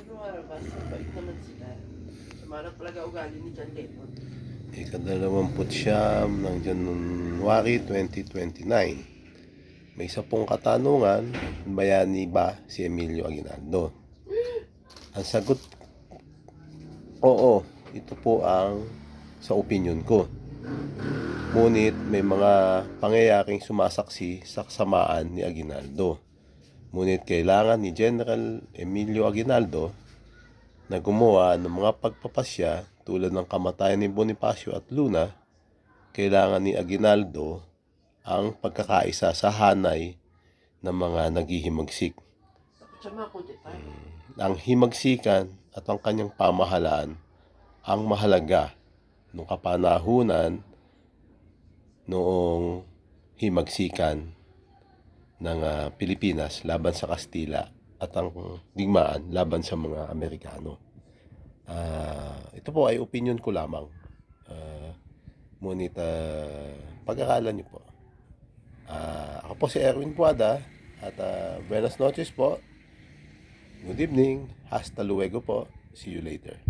Basta bait naman sila. Sumarap talaga ugali ni John Lennon. Ikadalawamput siyam ng January 2029. May isa pong katanungan, bayani ba si Emilio Aguinaldo? Ang sagot, oo, ito po ang sa opinion ko. Ngunit may mga pangyayaring sumasaksi sa kasamaan ni Aguinaldo. Ngunit kailangan ni General Emilio Aguinaldo na gumawa ng mga pagpapasya tulad ng kamatayan ni Bonifacio at Luna, kailangan ni Aguinaldo ang pagkakaisa sa hanay ng mga naghihimagsik. Makudita. Ang himagsikan at ang kanyang pamahalaan ang mahalaga nung kapanahunan noong himagsikan ng ah, Pilipinas laban sa Kastila at ang digmaan laban sa mga Amerikano. Ah, ito po ay opinion ko lamang. Ah, ngunit uh, pag-akalan niyo po. Ah, ako po si Erwin Puada at ah, buenas noches po. Good evening. Hasta luego po. See you later.